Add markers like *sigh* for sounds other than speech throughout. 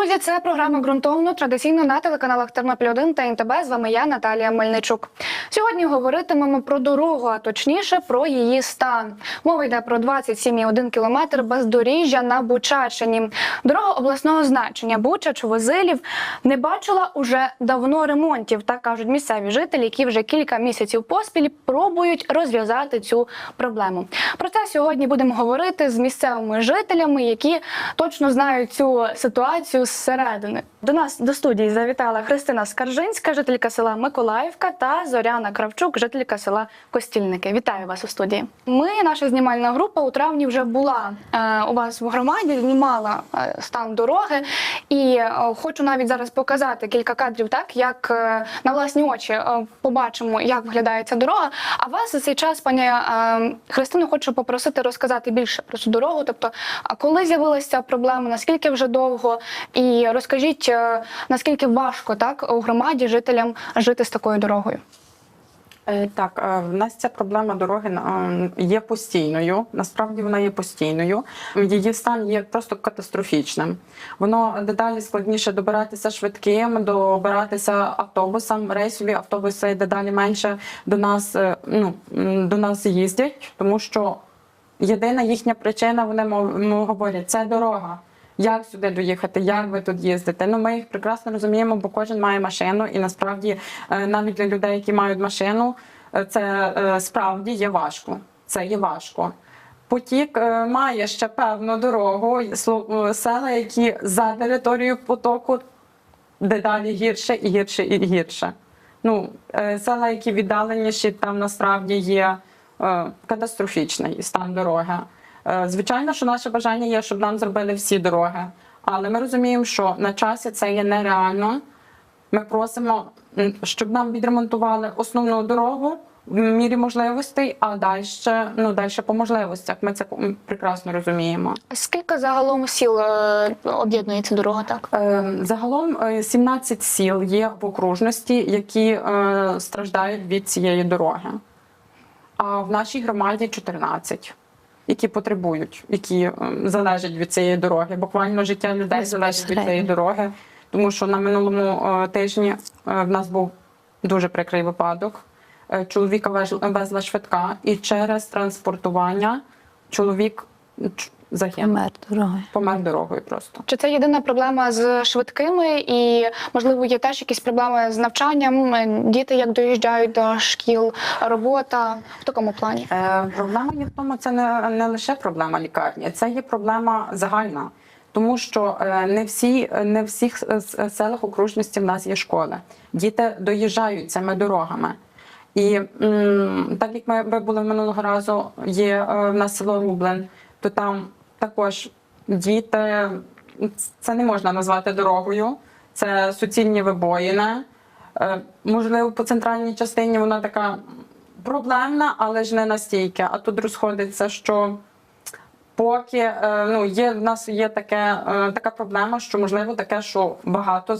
друзі, це програма ґрунтовно традиційно на телеканалах Тернопіль 1 та НТБ. З вами я, Наталія Мельничук. Сьогодні говоритимемо про дорогу, а точніше про її стан. Мова йде про 27,1 кілометр бездоріжжя на Бучачині. Дорога обласного значення Бучач Возилів не бачила уже давно ремонтів. Так кажуть місцеві жителі, які вже кілька місяців поспіль пробують розв'язати цю проблему. Про це сьогодні будемо говорити з місцевими жителями, які точно знають цю ситуацію зсередини. До нас до студії завітала Христина Скаржинська, жителька села Миколаївка, та Зоряна Кравчук, жителька села Костільники. Вітаю вас у студії. Ми, наша знімальна група, у травні вже була е, у вас в громаді, знімала е, стан дороги, і е, хочу навіть зараз показати кілька кадрів, так як е, на власні очі е, побачимо, як виглядає ця дорога. А вас за цей час, пані е, Христину, хочу попросити розказати більше про цю дорогу. Тобто, коли з'явилася проблема, наскільки вже довго, і розкажіть, наскільки важко так у громаді жителям жити з такою дорогою. Е, Так, е, в нас ця проблема дороги е, є постійною. Насправді вона є постійною. Її стан є просто катастрофічним. Воно дедалі складніше добиратися швидким, добиратися автобусам. Рейсові автобуси дедалі менше до нас, е, ну, до нас їздять, тому що єдина їхня причина, вони говорять, це дорога. Як сюди доїхати, як ви тут їздите? Ну ми їх прекрасно розуміємо, бо кожен має машину, і насправді е, навіть для людей, які мають машину, е, це е, справді є важко. Це є важко. Потік має ще певну дорогу, села, які за територією потоку дедалі гірше і гірше і гірше. Ну, села, які віддаленіші, там насправді є катастрофічний стан дороги. Е, Звичайно, що наше бажання є, щоб нам зробили всі дороги, але ми розуміємо, що на часі це є нереально. Ми просимо, щоб нам відремонтували основну дорогу в мірі можливостей, а далі, ну, далі по можливостях. Ми це прекрасно розуміємо. Скільки загалом сіл е, об'єднує ця дорога? Так Е, Загалом е, 17 сіл є в окружності, які страждають від цієї дороги. А в нашій громаді 14, які потребують, які е, залежать від цієї дороги. Буквально життя людей залежить від цієї дороги. Тому що на минулому е, тижні е, в нас був дуже прикрий випадок. Е, Чоловіка вез- везла швидка, і через транспортування чоловік загинув. Помер дорогою. Помер дорогою просто. чи це єдина проблема з швидкими, і можливо є теж якісь проблеми з навчанням? Діти як доїжджають до шкіл, робота в такому плані? Е, проблема є в тому, це не, не лише проблема лікарні, це є проблема загальна. Тому що е, не всі не всіх селах окружності в нас є школи. Діти доїжджають цими дорогами. І м, так як ми були минулого разу, є е, в нас село Рублен, то там також діти це не можна назвати дорогою, це суцільні вибоїни. Е, можливо, по центральній частині вона така проблемна, але ж не настільки. А тут розходиться, що поки е, ну, є, в нас є таке, е, така проблема, що можливо таке, що багато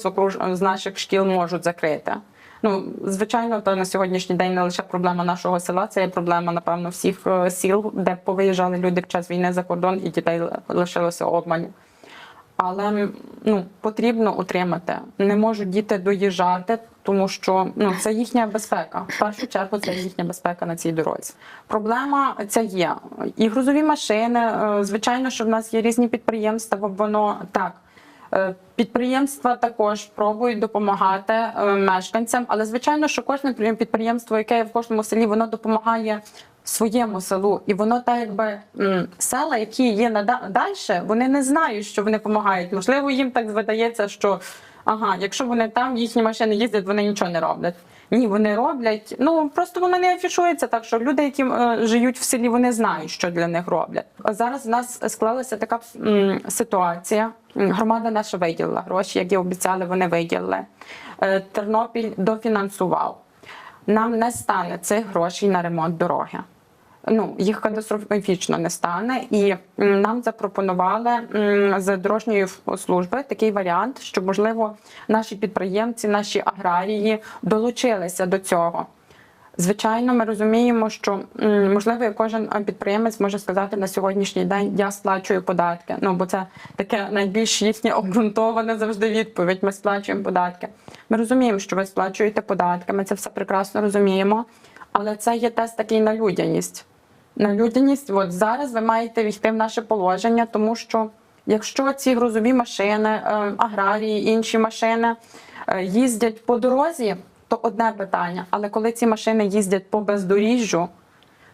з, наших шкіл можуть закрити. Ну, звичайно, то на сьогоднішній день не лише проблема нашого села, це є проблема, напевно, всіх е, сіл, де повиїжджали люди під час війни за кордон і дітей лишилося обмаль. Але ну, потрібно утримати. Не можуть діти доїжджати, тому що ну, це їхня безпека. В першу чергу це їхня безпека на цій дорозі. Проблема ця є. І грузові машини. е, Звичайно, що в нас є різні підприємства, воно так. Е, Підприємства також пробують допомагати е, мешканцям, але звичайно, що кожне підприємство, яке є в кожному селі, воно допомагає своєму селу, і воно так якби села, які є надалі, вони не знають, що вони допомагають. Можливо, їм так видається, що ага, якщо вони там, їхні машини їздять, вони нічого не роблять. Ні, вони роблять. Ну просто воно не афішується так, що люди, які е, живуть в селі, вони знають, що для них роблять. Зараз в нас склалася така м, ситуація. Громада наша виділила гроші, які обіцяли, вони виділили. Е, Тернопіль дофінансував. Нам не стане цих грошей на ремонт дороги. Ну, їх катастрофічно не стане, і нам запропонували з дорожньої служби такий варіант, що можливо наші підприємці, наші аграрії долучилися до цього. Звичайно, ми розуміємо, що можливо кожен підприємець може сказати на сьогоднішній день я сплачую податки. Ну бо це таке найбільш їхнє обґрунтоване завжди відповідь. Ми сплачуємо податки. Ми розуміємо, що ви сплачуєте податки. Ми це все прекрасно розуміємо. Але це є тест такий на людяність. На людяність, от зараз ви маєте війти в наше положення, тому що якщо ці грузові машини, е, аграрії, інші машини е, їздять по дорозі, то одне питання. Але коли ці машини їздять по бездоріжжю,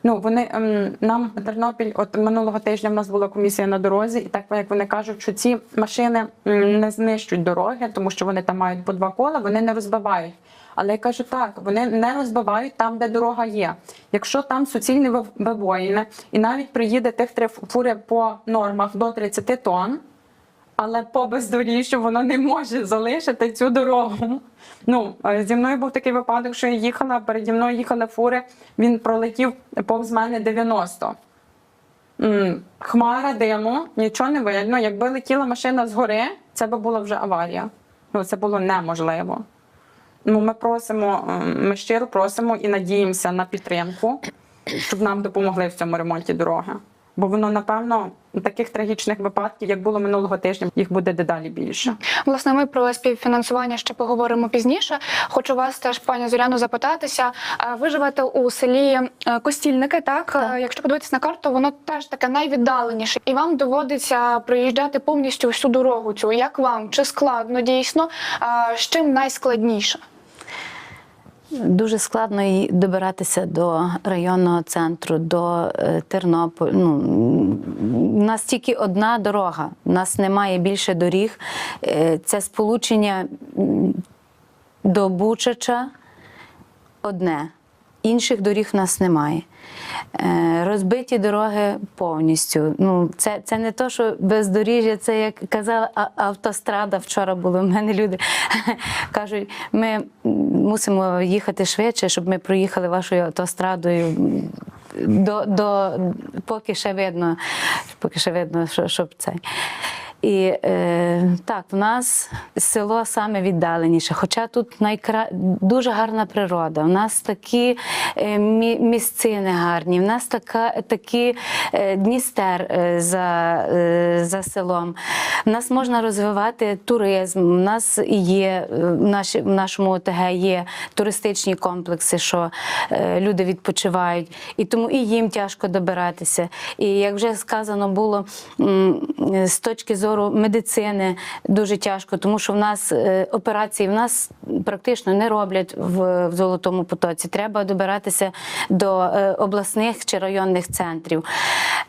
ну вони ем, нам Тернопіль, от минулого тижня в нас була комісія на дорозі, і так як вони кажуть, що ці машини не знищують дороги, тому що вони там мають по два кола, вони не розбивають. Але я кажу так, вони не розбивають там, де дорога є. Якщо там суцільні вибоїни, і навіть приїде тих три фури по нормах до 30 тонн, але по бездоріжжю воно не може залишити цю дорогу. Ну, е, зі мною був такий випадок, що я їхала, переді мною їхали фури, він пролетів повз мене 90. Хмара диму, нічого не видно. Якби летіла машина згори, це би була вже аварія. Ну, це було неможливо. Ну, ми просимо, е, ми щиро просимо і надіємося на підтримку, щоб нам допомогли в цьому ремонті дороги. Бо воно, напевно, таких трагічних випадків, як було минулого тижня, їх буде дедалі більше. Власне, ми про співфінансування ще поговоримо пізніше. Хочу вас теж, пані Зоряну, запитатися. Ви живете у селі е, Костільники, так? Так. Е, Якщо подивитися на карту, воно теж таке найвіддаленіше, і вам доводиться проїжджати повністю всю дорогу цю. Як вам? Чи складно дійсно? З чим найскладніше? Дуже складно й добиратися до районного центру, до е, Тернополя. Ну, у нас тільки одна дорога, у нас немає більше доріг. Е, Це сполучення до Бучача одне. Інших доріг в нас немає. Е, Розбиті дороги повністю. Ну, це, це не то, що бездоріжжя, це як казала автострада. Вчора були в мене люди. *laughs* Кажуть, ми мусимо їхати швидше, щоб ми проїхали вашою автострадою. До, до, поки ще видно, поки ще видно, що, щоб це. І е, так, в нас село саме віддаленіше, хоча тут найкра... дуже гарна природа. У нас такі е, мі- місцини гарні, в нас така, такі е, Дністер е, за, е, за селом. В нас можна розвивати туризм. У нас є е, в, наші, в нашому ОТГ є туристичні комплекси, що е, люди відпочивають, і тому і їм тяжко добиратися. І як вже сказано було, з точки зору медицини дуже тяжко, тому що в нас е, операції в нас практично не роблять в, в золотому потоці. Треба добиратися до е, обласних чи районних центрів.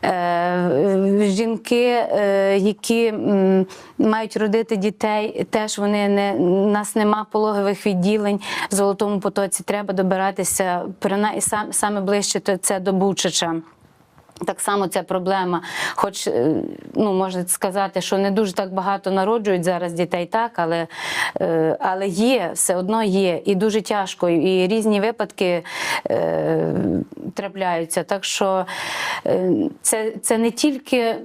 Е, Жінки, які мають родити дітей, теж вони не у нас нема пологових відділень в золотому потоці. Треба добиратися принаймні сам саме ближче це до Бучича. Так само ця проблема, хоч е, ну можна сказати, що не дуже так багато народжують зараз дітей, так, але, е, але є, все одно є, і дуже тяжко, і різні випадки е, трапляються. Так що е, це, це не тільки.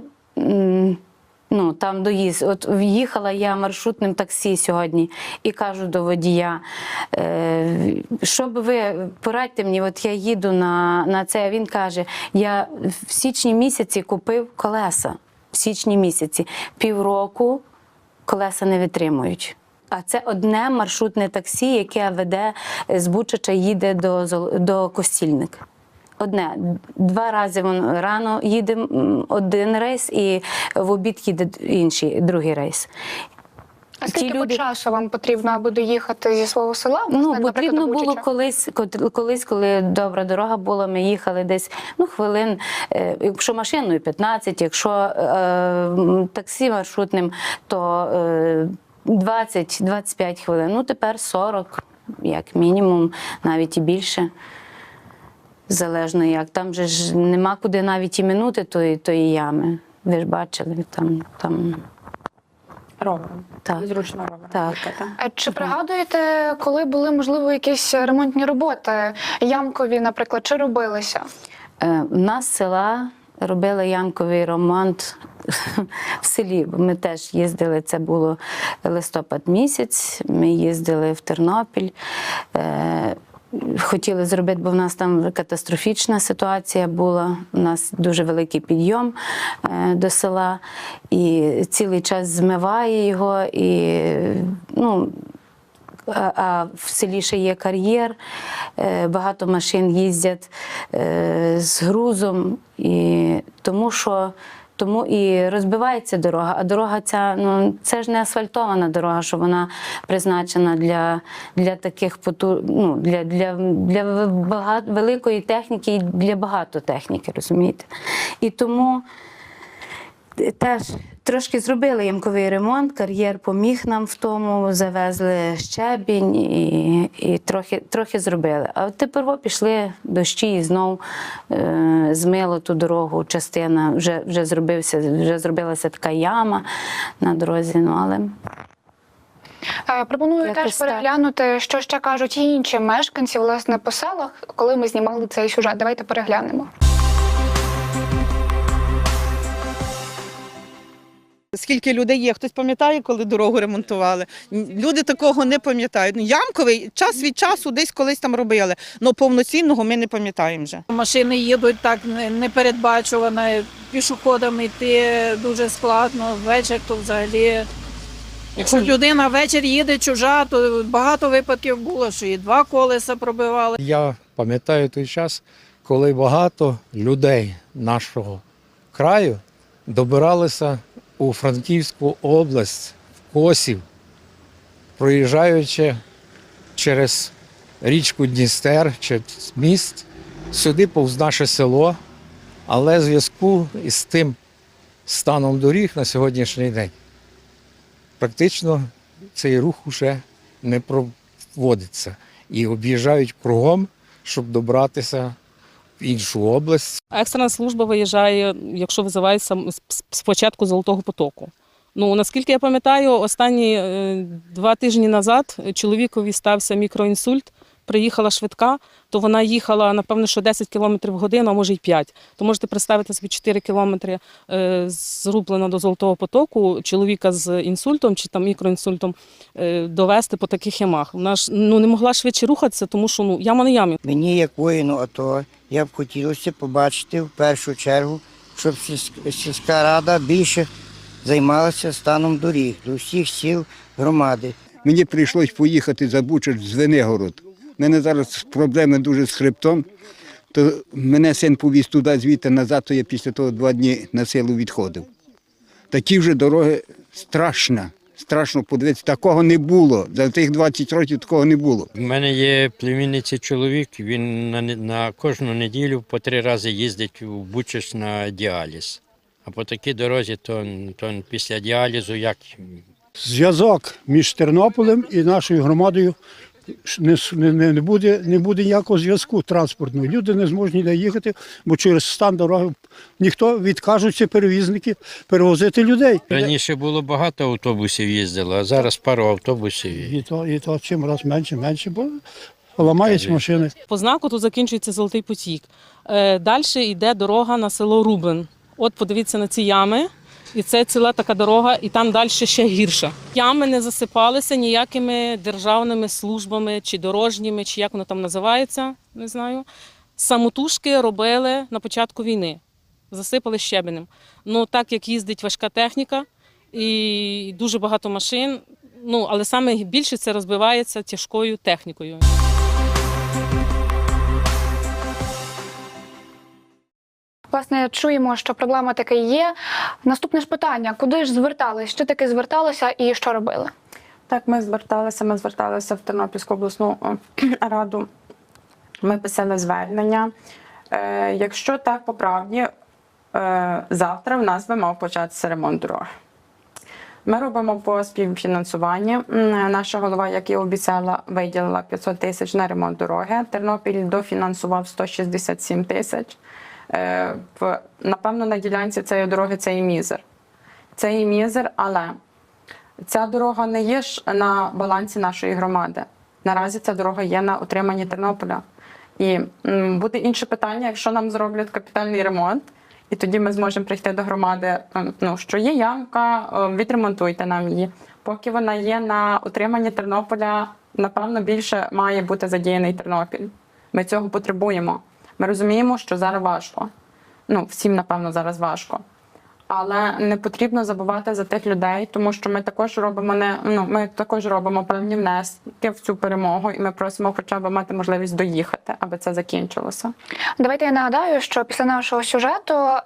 Ну, там доїзд. От в'їхала я маршрутним таксі сьогодні і кажу до водія, е, що би ви порадьте мені, от я їду на, на це. А він каже: я в січні місяці купив колеса. В січні місяці півроку колеса не витримують. А це одне маршрутне таксі, яке веде з Бучача, їде до, до Костільника. Одне. Два рази він рано їде один рейс, і в обід їде інший, другий рейс. А скільки люди- часу вам потрібно, аби доїхати зі свого села? Ну, потрібно було колись, колись, коли добра дорога була, ми їхали десь ну, хвилин, е, якщо машиною 15, якщо е, таксі маршрутним, то е, 20-25 хвилин. Ну, тепер 40, як мінімум, навіть і більше. Залежно як. Там же ж нема куди навіть і минути тої, тої ями. Ви ж бачили, там, там Ровом. Так. Зручно ровом. Так. А Чи пригадуєте, коли були можливо якісь ремонтні роботи, ямкові, наприклад, чи робилися? Е, У нас села робили ямковий ремонт *laughs* в селі. бо Ми теж їздили, це було листопад місяць. Ми їздили в Тернопіль. Е, хотіли зробити, бо в нас там катастрофічна ситуація була. У нас дуже великий підйом е, до села, і цілий час змиває його. І, ну, а в селі ще є кар'єр, е, багато машин їздять е, з грузом, і тому що тому і розбивається дорога. А дорога ця ну це ж не асфальтована дорога, що вона призначена для, для таких поту, ну, для, для, для багато, великої техніки і для багато техніки, розумієте? І тому теж трошки зробили ямковий ремонт, кар'єр поміг нам в тому, завезли щебінь і, і трохи, трохи зробили. А тепер пішли дощі і знов е, змило ту дорогу. Частина вже, вже, зробився, вже зробилася така яма на дорозі. Ну, але Е, Пропоную Якось теж так. переглянути, що ще кажуть інші мешканці власне по селах, коли ми знімали цей сюжет. Давайте переглянемо. Скільки людей є? Хтось пам'ятає, коли дорогу ремонтували? Люди такого не пам'ятають. Ну, ямковий час від часу десь колись там робили. але повноцінного ми не пам'ятаємо вже. Машини їдуть так не- непередбачувано, пішоходам йти дуже складно. Ввечері то взагалі. Якщо людина ввечері їде чужа, то багато випадків було, що і два колеса пробивали. Я пам'ятаю той час, коли багато людей нашого краю добиралися у Франківську область, в Косів, проїжджаючи через річку Дністер, через міст, сюди повз наше село, але в зв'язку із тим станом доріг на сьогоднішній день практично цей рух уже не проводиться. І об'їжджають кругом, щоб добратися іншу область. Екстрена служба виїжджає, якщо визивається спочатку Золотого потоку. Ну наскільки я пам'ятаю, останні е, два тижні назад чоловікові стався мікроінсульт. Приїхала швидка, то вона їхала, напевно, що 10 км в годину, а може й 5. То можете представити собі 4 кілометри е, з Рублена до Золотого потоку, чоловіка з інсультом чи там мікроінсультом е, довести по таких ямах. Вона ж ну, не могла швидше рухатися, тому що ну, яма не ямі. Мені, як воїну АТО, я б хотілося побачити в першу чергу, щоб сільсь- сільська рада більше займалася станом доріг до всіх сіл громади. Мені прийшлось поїхати за Бучач з Венигород. У мене зараз проблеми дуже з хребтом. То мене син повіз туди, звідти назад, то я після того два дні на силу відходив. Такі вже дороги страшно. Страшно подивитися. Такого не було. За тих 20 років такого не було. У мене є племінниця чоловік, він на, на кожну неділю по три рази їздить у Бучач на діаліз. А по такій дорозі, то, то після діалізу як зв'язок між Тернополем і нашою громадою не, не, не, буде, не буде ніякого зв'язку транспортного. Люди не зможуть ніде їхати, бо через стан дороги ніхто відкажуться перевізники перевозити людей. раніше було багато автобусів їздило, а зараз пару автобусів. І то, і то чим раз менше, менше, бо ламаються машини. По знаку тут закінчується Золотий потік. Е, Далі йде дорога на село Рублен. От подивіться на ці ями. І це ціла така дорога, і там далі ще гірше. Ями не засипалися ніякими державними службами чи дорожніми, чи як воно там називається, не знаю. Самотужки робили на початку війни, засипали щебенем. Ну так як їздить важка техніка і дуже багато машин. Ну але саме більше це розбивається тяжкою технікою. Власне, чуємо, що проблема таки є. Наступне ж питання: куди ж звертались? Що таки зверталися і що робили? Так, ми зверталися. Ми зверталися в Тернопільську обласну е, *clears throat* раду. Ми писали звернення. Е, якщо так по правді, е, завтра в нас би мав початися ремонт дороги. Ми робимо по співфінансуванні. Наша голова, як і обіцяла, виділила 500 тисяч на ремонт дороги. Тернопіль дофінансував 167 тисяч. Е, в- Напевно, на ділянці цієї дороги це і мізер. Це і мізер, але Ця дорога не є ж на балансі нашої громади. Наразі ця дорога є на утриманні Тернополя. І буде інше питання, якщо нам зроблять капітальний ремонт, і тоді ми зможемо прийти до громади, ну що є ямка, відремонтуйте нам її. Поки вона є на утриманні Тернополя, напевно, більше має бути задіяний Тернопіль. Ми цього потребуємо. Ми розуміємо, що зараз важко. Ну, всім, напевно, зараз важко. Але не потрібно забувати за тих людей, тому що ми також робимо не ну ми також робимо певні внески в цю перемогу, і ми просимо хоча б мати можливість доїхати, аби це закінчилося. Давайте я нагадаю, що після нашого сюжету, е,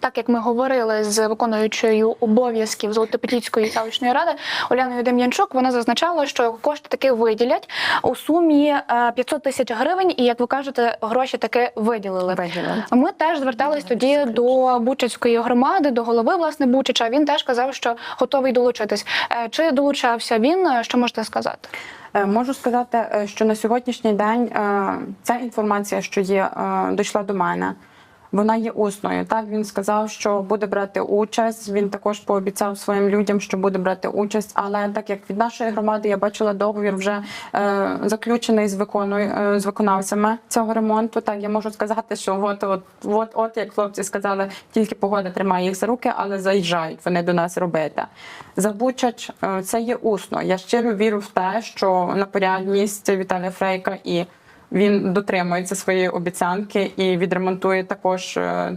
так як ми говорили з виконуючою обов'язків Золотопетівської селищної ради Оляною Дем'янчук, вона зазначала, що кошти таки виділять у сумі е, 500 тисяч гривень, і як ви кажете, гроші таки виділили. Виділили. Ми теж звертались тоді до Бучацької громади, до голови власне Бучича. Він теж казав, що готовий долучитись. Е, Чи долучався він? Е, Що можете сказати? Е, Можу сказати, що на сьогоднішній день ця інформація, що є, дійшла до мене. Вона є усною. Так він сказав, що буде брати участь. Він також пообіцяв своїм людям, що буде брати участь. Але так як від нашої громади я бачила договір вже е, заключений з виконою е, з виконавцями цього ремонту. Так я можу сказати, що от, от, от, от як хлопці сказали, тільки погода тримає їх за руки, але заїжджають вони до нас робити. Забучач е, це є усно. Я щиро вірю в те, що на порядність Віталія Фрейка і він дотримується своєї обіцянки і відремонтує також е,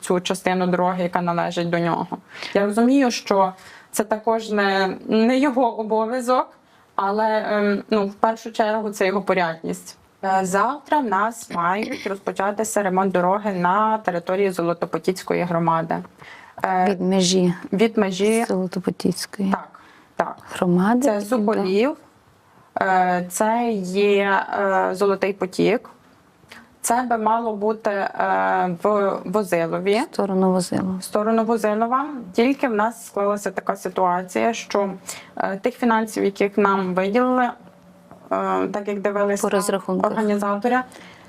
цю частину дороги, яка належить до нього. Я розумію, що це також не, не його обов'язок, але ем, ну, в першу чергу це його порядність. Е, Завтра в нас мають розпочатися ремонт дороги на території Золотопотіцької громади. Е, Від межі Від межі Золотопотівської так, так. громади. Це Зуболів, це є е, Золотий Потік. Це би мало бути е, в Возилові, в сторону возила. в сторону Возилова. Тільки в нас склалася така ситуація, що е, тих фінансів, яких нам виділили, е, так як дивилися організаторя,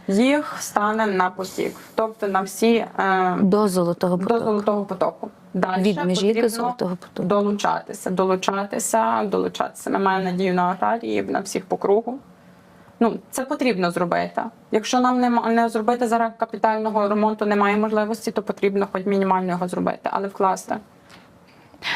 їх стане на потік, тобто на всі е, До золотого до золотого потоку. Далі Від межі до золотого потоку. долучатися, долучатися, долучатися. Ми маємо надію на аграріїв, на всіх по кругу. Ну, це потрібно зробити. Якщо нам не, не зробити зараз капітального ремонту, немає можливості, то потрібно хоч мінімально його зробити, але вкласти.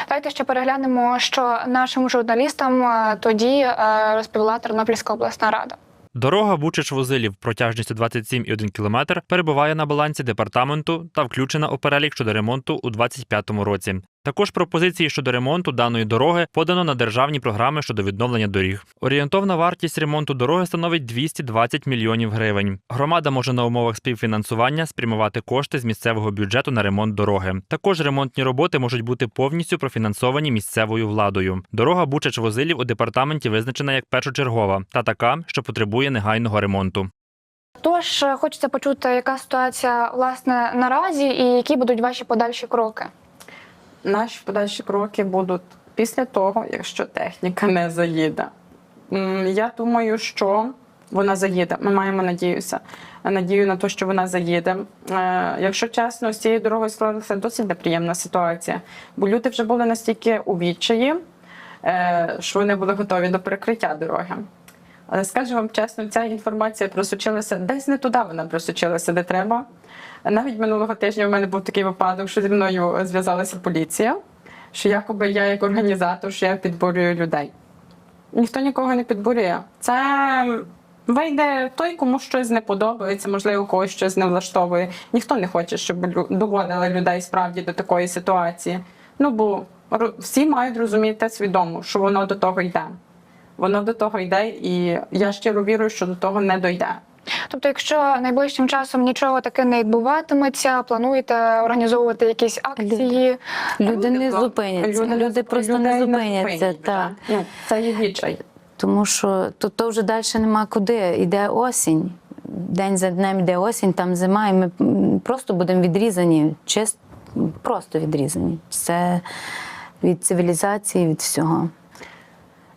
Давайте ще переглянемо, що нашим журналістам е, тоді е, розповіла Тернопільська обласна рада. Дорога Бучич-Возилів протяжністю 27,1 км перебуває на балансі департаменту та включена у перелік щодо ремонту у 2025 році. Також пропозиції щодо ремонту даної дороги подано на державні програми щодо відновлення доріг. Орієнтовна вартість ремонту дороги становить 220 мільйонів гривень. Громада може на умовах співфінансування спрямувати кошти з місцевого бюджету на ремонт дороги. Також ремонтні роботи можуть бути повністю профінансовані місцевою владою. Дорога Бучач-Возилів у департаменті визначена як першочергова та така, що потребує негайного ремонту. Тож е, хочеться почути, яка ситуація власне наразі, і які будуть ваші подальші кроки. Наші подальші кроки будуть після того, якщо техніка не заїде. Я думаю, що вона заїде. Ми маємо надіюся. Надію на те, що вона заїде. Е, Якщо чесно, з цією дорогою склалася досить неприємна ситуація, бо люди вже були настільки у відчаї, е, що вони були готові до перекриття дороги. Але скажу вам чесно, ця інформація просочилася десь не туди, вона просочилася, де треба. Навіть минулого тижня в мене був такий випадок, що зі мною зв'язалася поліція, що якоби я як організатор, що я підбурюю людей. Ніхто нікого не підбурює. Це вийде той, кому щось не подобається, можливо, когось щось не влаштовує. Ніхто не хоче, щоб доводили людей справді до такої ситуації. Ну бо всі мають розуміти свідомо, що воно до того йде. Воно до того йде, і я щиро вірю, що до того не дойде. Тобто, якщо найближчим часом нічого таке не відбуватиметься, плануєте організовувати якісь акції. Люди не зупиняться. Люди, не- просто не зупиняться. зупинять, Так. Ну, це є відчай. Тому що то, то вже далі нема куди. Іде осінь. День за днем йде осінь, там зима, і ми просто будемо відрізані, чист, просто відрізані. Це від цивілізації, від всього.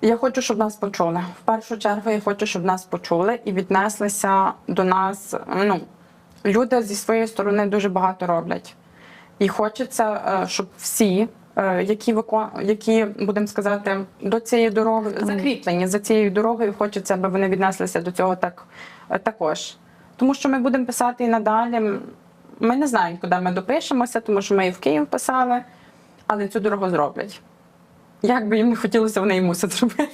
Я хочу, щоб нас почули. В першу чергу я хочу, щоб нас почули і віднеслися до нас. Ну, люди зі своєї сторони дуже багато роблять. І хочеться, е, щоб всі, е, які викон... які, будемо сказати, до цієї дороги закріплені за цією дорогою, хочеться, аби вони віднеслися до цього так е, також. Тому що ми будемо писати і надалі. Ми не знаємо, куди ми допишемося, тому що ми і в Київ писали, але цю дорогу зроблять. Як би їм не хотілося, вони і мусять зробити.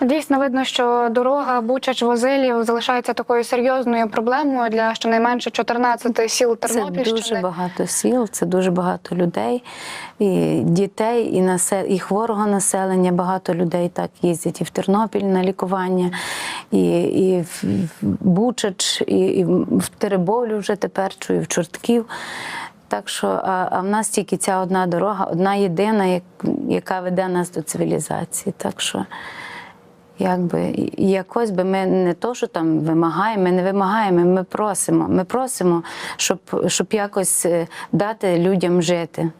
Дійсно видно, що дорога Бучач-Возилів залишається такою серйозною проблемою для щонайменше 14 сіл Це дуже багато сіл, це дуже багато людей, і дітей, і насел... і хворого населення. Багато людей так їздять і в Тернопіль на лікування, і, і в в Бучач, і, і в Теребовлю вже тепер чую, в Чортків. Так що, а, а в нас тільки ця одна дорога, одна єдина, як- яка веде нас до цивілізації. Так що якби якось би ми не то, що там вимагаємо, ми не вимагаємо, ми просимо. Ми просимо, щоб, щоб якось е, дати людям жити.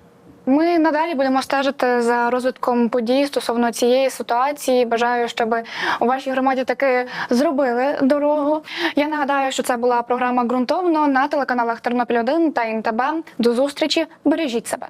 Ми надалі будемо стежити за розвитком подій стосовно цієї ситуації. Бажаю, щоб у вашій громаді таки зробили дорогу. Я нагадаю, що це була програма ґрунтовно на телеканалах Тернопіль 1 та НТБ. До зустрічі, бережіть себе.